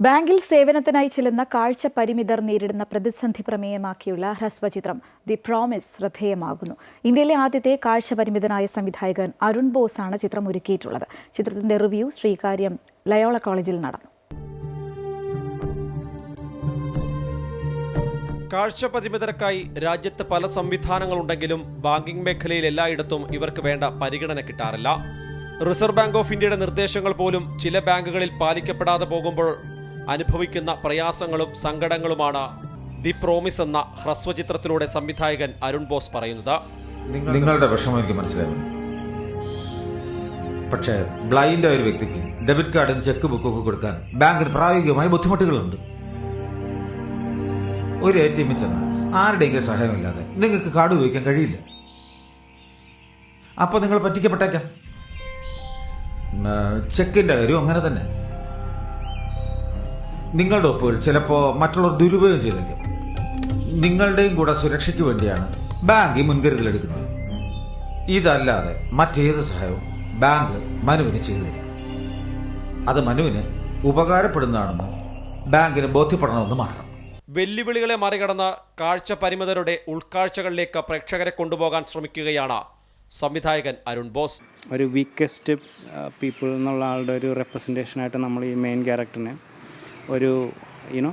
ബാങ്കിൽ സേവനത്തിനായി ചെല്ലുന്ന കാഴ്ച പരിമിതർ നേരിടുന്ന പ്രതിസന്ധി പ്രമേയമാക്കിയുള്ള ഹ്രസ്വചിത്രം ദി പ്രോമിസ് ശ്രദ്ധേയമാകുന്നു. ഇന്ത്യയിലെ ആദ്യത്തെ കാഴ്ച പരിമിതനായ സംവിധായകൻ അരുൺ ബോസാണ് ചിത്രം ഒരുക്കിയിട്ടുള്ളത് ചിത്രത്തിന്റെ റിവ്യൂ ശ്രീകാര്യം ലയോള കോളേജിൽ നടന്നു. കാഴ്ച പരിമിതർക്കായി രാജ്യത്ത് പല സംവിധാനങ്ങളുണ്ടെങ്കിലും ബാങ്കിംഗ് മേഖലയിൽ എല്ലായിടത്തും ഇവർക്ക് വേണ്ട പരിഗണന കിട്ടാറില്ല. റിസർവ് ബാങ്ക് ഓഫ് ഇന്ത്യയുടെ നിർദ്ദേശങ്ങൾ പോലും ചില ബാങ്കുകളിൽ പാലിക്കപ്പെടാതെ പോകുമ്പോൾ അനുഭവിക്കുന്ന പ്രയാസങ്ങളും സങ്കടങ്ങളുമാണ് ദി പ്രോമിസ് എന്ന ഹ്രസ്വചിത്രത്തിലൂടെ സംവിധായകൻ അരുൺ ബോസ് പറയുന്നത്. നിങ്ങളുടെ വിഷമം എനിക്ക് മനസ്സിലാവുന്നു പക്ഷേ ബ്ലൈൻഡ് ആയ ഒരു വ്യക്തിക്ക് ഡെബിറ്റ് കാർഡും ചെക്ക് ബുക്കും ഒക്കെ കൊടുക്കാൻ ബാങ്കിന് പ്രായോഗികമായ ബുദ്ധിമുട്ടുകളുണ്ട്. ഒരു എ ടി എമ്മിൽ ചെന്ന് ആരുടെയെങ്കിലും സഹായമില്ലാതെ നിങ്ങൾക്ക് കാർഡ് ഉപയോഗിക്കാൻ കഴിയില്ല. അപ്പൊ നിങ്ങൾ പറ്റിക്കപ്പെട്ടേക്കാം. ചെക്കിന്റെ കാര്യവും അങ്ങനെ തന്നെ. നിങ്ങളുടെ ഒപ്പുകൾ ചിലപ്പോൾ മറ്റുള്ളവർ ദുരുപയോഗം ചെയ്തേക്കും. നിങ്ങളുടെയും കൂടെ സുരക്ഷയ്ക്ക് വേണ്ടിയാണ് ബാങ്ക് ഈ മുൻകരുതൽ എടുക്കുന്നത്. ഇതല്ലാതെ മറ്റേത് സഹായവും ബാങ്ക് മനുവിന് ചെയ്തു തരും. അത് മനുവിന് ഉപകാരപ്പെടുന്നതാണെന്ന് ബാങ്കിന് ബോധ്യപ്പെടണമെന്ന് മാത്രം. വെല്ലുവിളികളെ മറികടന്ന് കാഴ്ച പരിമിതരുടെ ഉൾക്കാഴ്ചകളിലേക്ക് പ്രേക്ഷകരെ കൊണ്ടുപോകാൻ ശ്രമിക്കുകയാണ് സംവിധായകൻ അരുൺ ബോസ്. ഒരു വീക്കസ്റ്റ് പീപ്പിൾ എന്നുള്ള ആളുടെ ഒരു റെപ്രസെന്റേഷനായിട്ട് നമ്മൾ ഈ മെയിൻ ക്യാരക്ടറിനെ ഒരു യുനോ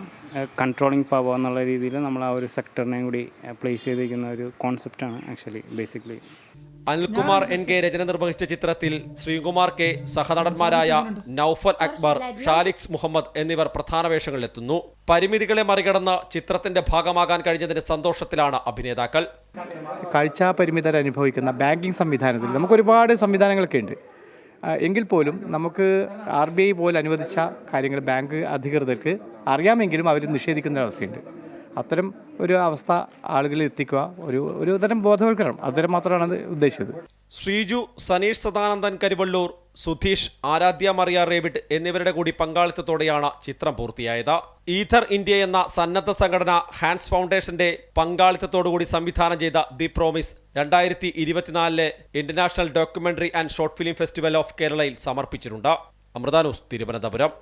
കൺട്രോളിങ് പവർ എന്നുള്ള രീതിയിൽ നമ്മൾ ആ ഒരു സെക്ടറിനെയും കൂടി പ്ലേസ് ചെയ്തിരിക്കുന്ന ഒരു കോൺസെപ്റ്റാണ് actually basically Anilkumar N K രചന നിർവഹിച്ച ചിത്രത്തിൽ ശ്രീകുമാർ കെ സഹനടന്മാരായ നൌഫൽ അക്ബർ ഷാലിക്സ് മുഹമ്മദ് എന്നിവർ പ്രധാന വേഷങ്ങളിലെത്തുന്നു. പരിമിതികളെ മറികടന്ന് ചിത്രത്തിന്റെ ഭാഗമാകാൻ കഴിഞ്ഞതിന്റെ സന്തോഷത്തിലാണ് അഭിനേതാക്കൾ. കാഴ്ച പരിമിതർ അനുഭവിക്കുന്ന ബാങ്കിങ് സംവിധാനത്തിൽ നമുക്ക് ഒരുപാട് സംവിധാനങ്ങളൊക്കെ ഉണ്ട്. എങ്കിൽ പോലും നമുക്ക് ആർ ബി ഐ പോലെ അനുവദിച്ച കാര്യങ്ങൾ ബാങ്ക് അധികൃതർക്ക് അറിയാമെങ്കിലും അവർ നിഷേധിക്കുന്ന അവസ്ഥയുണ്ട്. അത്തരം ഒരു അവസ്ഥ ആളുകളിൽ എത്തിക്കുക ഒരു ഒരു തരം ബോധവൽക്കരണം. അത്തരം മാത്രമാണ് ഉദ്ദേശിച്ചത്. ശ്രീജു സനീഷ് സദാനന്ദൻ കരിവള്ളൂർ. സുധീഷ് ആരാധ്യ മറിയ റേവിഡ് എന്നിവരുടെ കൂടി പങ്കാളിത്തത്തോടെയാണ് ചിത്രം പൂർത്തിയായത്. ഈഥർ ഇന്ത്യ എന്ന സന്നദ്ധ സംഘടന ഹാൻസ് ഫൗണ്ടേഷന്റെ പങ്കാളിത്തത്തോടുകൂടി സംവിധാനം ചെയ്ത ദി പ്രോമിസ് രണ്ടായിരത്തി ഇരുപത്തിനാലിലെ international documentary and short film festival of കേരളയിൽ സമർപ്പിച്ചിട്ടുണ്ട്. അമൃതാനൂസ് തിരുവനന്തപുരം.